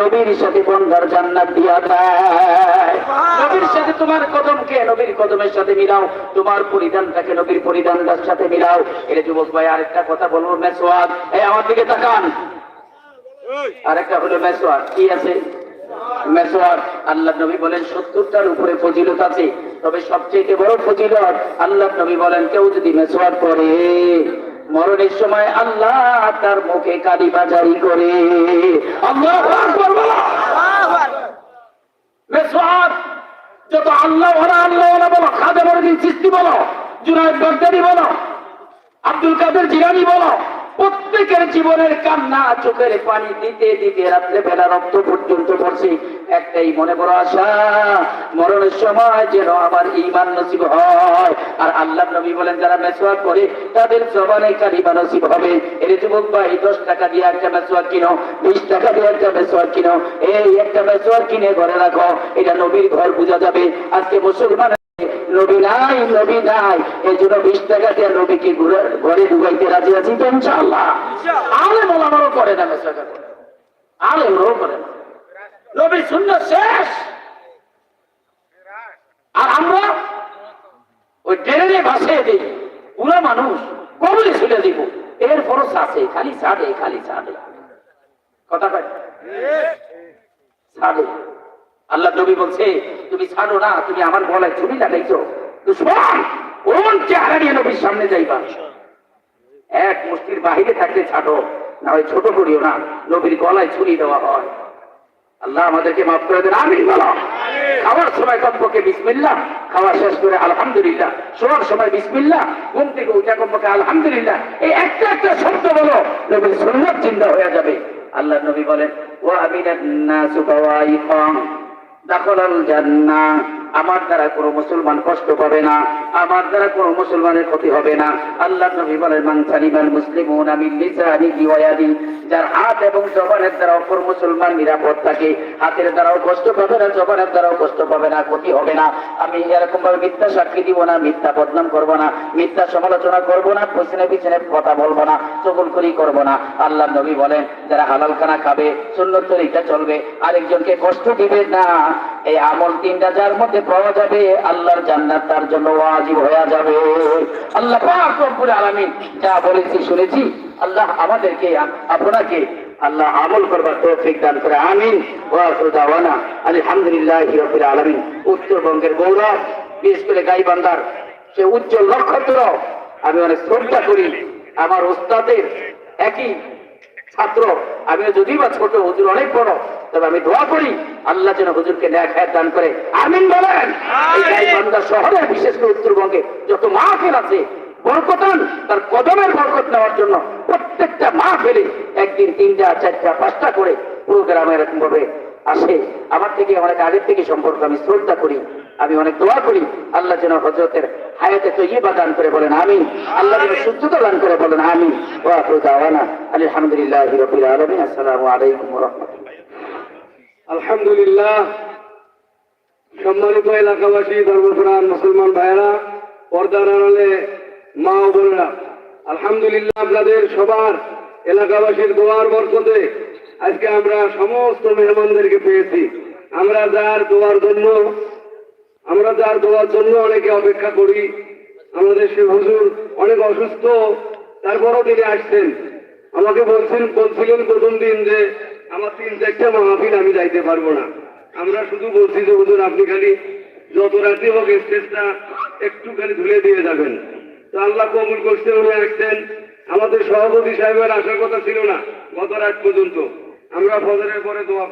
নবীর সাথে বন্ধার জান্নাত দিয়া দেয় নবীর সাথে তোমার কদমকে নবীর কদমের সাথে মিলাও তোমার পরিধানটাকে নবীর পরিধানটার সাথে মিলাও। এটা যুবক ভাই আরেকটা কথা বলব মেসোয়াদ এই আমার দিকে তাকান। আরেকটা হলো মেসোয়াদ কি আছে? মেসোয়াদ আল্লাহ নবী বলেন সত্তরটার উপরে ফজিলত আছে। তবে সবচেয়ে বড় ফজিলত আল্লাহ নবী বলেন কেউ যদি মেসোয়াদ করে মরণের সময় আল্লাহ তার মুখে কালি বাজারি করে আল্লাহ। যত আল্লাহ ভরা আল্লাহ বলো খাদে মরদিন সৃষ্টি বলো, জুনায়দ বাগদারি বলো, আব্দুল কাদের জিরানি বলো প্রত্যেকের জীবনের কান্না চোখের পানি দিতে দিতে রাত্রে বেলা রক্ত পর্যন্ত পড়ছে। একটাই মনে বড় আশা, মরণের সময় যেন আমার ইমান নসিব হয়। আর আল্লাহ নবী বলেন, যারা মেসওয়াক করে, তাদের জবানে কালিমা নসিব হবে। এর যুবক ভাই, দশ টাকা দিয়ে একটা মেসওয়াক কিনো, বিশ টাকা দিয়ে একটা মেসওয়াক কিনো। এই একটা মেসওয়াক কিনে ঘরে রাখো। এটা নবীর ঘর বোঝা যাবে। আজকে মুসলমান নবী নাই নবী নাই। এই জন্য বিশ টাকা দিয়ে নবীকে ঘরে ঢুকাইতে রাজি আছি তো ইনশাআল্লাহ। আলে মোলামারও করে না করে আলে ওরাও করে না। নবীর শূন্য শেষ। আর আমরা ওই ড্রেনে ভাসিয়ে দিই পুরো মানুষ কবলে ছুলে দিব। এর ফরস আছে খালি ছাড়ে খালি ছাড়ে কথা কয়? ছাড়ে আল্লাহ নবী বলছে তুমি ছাড়ো না তুমি আমার গলায় ছুরি লাগাইছো। দুশ্মন কোন চেহারা নিয়ে নবীর সামনে যাইবা? এক মুষ্টির বাহিরে থাকলে ছাড়ো না হয় ছোট করিও না নবীর গলায় ছুরি দেওয়া হয়। আল্লাহ আমাদেরকে মাফ করে দেন আমিন বলো। খাওয়ার সময় কমপক্ষে বিসমিল্লাহ খাওয়া শেষ করে আলহামদুলিল্লাহ শোয়ার সময় বিসমিল্লাহ ঘুম থেকে উঠা কমপক্ষে আলহামদুলিল্লাহ এই একটা একটা শব্দ বলো নবীর সুন্নত চিন্তা হয়ে যাবে। আল্লাহ নবী বলেন ও বাওয়াইকাম আমার দ্বারা কোনো মুসলমান কষ্ট পাবে না, আমার দ্বারা কোনো মুসলমানের ক্ষতি হবে না। আল্লাহ নবী বলেন, মান ওয়া যার হাত এবং জবানের দ্বারা অপর মুসলমান নিরাপদ থাকে। হাতের দ্বারাও কষ্ট পাবে না, জবানের দ্বারাও কষ্ট পাবে না, ক্ষতি হবে না। আমি এরকম ভাবে মিথ্যা সাক্ষী দিব না, মিথ্যা বদনাম করব না, মিথ্যা সমালোচনা করব না, পিছনে পিছনে কথা বলব না চকুলখুরি করব না। আল্লাহ নবী বলেন, যারা হালাল খানা খাবে, সুন্নত তরিকা চলবে, আরেকজনকে কষ্ট দিবে না। এই আমল তিনটা যার মধ্যে পাওয়া যাবে, আল্লাহর জান্নাত তার জন্য ওয়াজিব হয়ে যাবে। আল্লাহ পাক রব্বুল আলামিন যা বলেছি, শুনেছি, আল্লাহ আমাদেরকে, আপনাকে আল্লাহ আমল করবার তৌফিক দান করে, আমিন। ওয়া দাওয়ানা, আলহামদুলিল্লাহি রাব্বিল আলামিন। উত্তরবঙ্গের গৌরব বিশেষ করে গাইবান্ধার, সে উজ্জ্বল নক্ষত্র, আমি অনেক শ্রদ্ধা করি। আমার ওস্তাদের একই ছাত্র আমি যদি বা ছোট, হুজুর অনেক বড় তবে আমি দোয়া করি আল্লাহ যেন হুজুরকে ন্যায় খায় দান করে। আমিন বলেন। শহরের বিশেষ করে উত্তরবঙ্গে যত মাহফিল আছে বরকতান তার কদমের বরকত নেওয়ার জন্য প্রত্যেকটা মা ফেলে একদিন তিনটা চারটা পাঁচটা করে পুরো গ্রামে এরকম ভাবে আসে। আমার থেকে অনেক আগের থেকে সম্পর্ক আমি শ্রদ্ধা করি আমি অনেক দোয়া করি। আল্লাহ যেন হজরতের হায়াতে তো ইয়ে দান করে বলেন আমি আল্লাহ যেন সুস্থতা দান করে বলেন আমি ও আফরু দাওয়ানা আলহামদুলিল্লাহ রবিল আলমিন। আসসালামু আলাইকুম রহমতুল্লাহ। আলহামদুলিল্লাহ, সম্মানিত এলাকাবাসী ধর্মপ্রাণ মুসলমান ভাইয়েরা, পর্দার আড়ালে মা ও বোনেরা, আলহামদুলিল্লাহ আপনাদের সবার এলাকাবাসীর দোয়ার বরকতে আজকে আমরা সমস্ত মেহমানদেরকে পেয়েছি। আমরা যার দোয়ার জন্য, আমরা যার দোয়ার জন্য অনেকে অপেক্ষা করি। আমাদের সে হুজুর অনেক অসুস্থ, তারপরও তিনি আসছেন। আমাকে বলছেন, বলছিলেন প্রথম দিন যে আমার তিন চারটা মাহফিল আমি যাইতে পারব না। আমরা শুধু বলছি যে, হুজুর, আপনি খালি যত রাতে হোক স্টেজটা একটু খালি ধুলে দিয়ে যাবেন। তো আল্লাহ কবুল করছেন উনি আসছেন। আমাদের সভাপতি সাহেবের আসার কথা ছিল না, গত রাত পর্যন্ত। আমরা ফজরের পরে দোয়া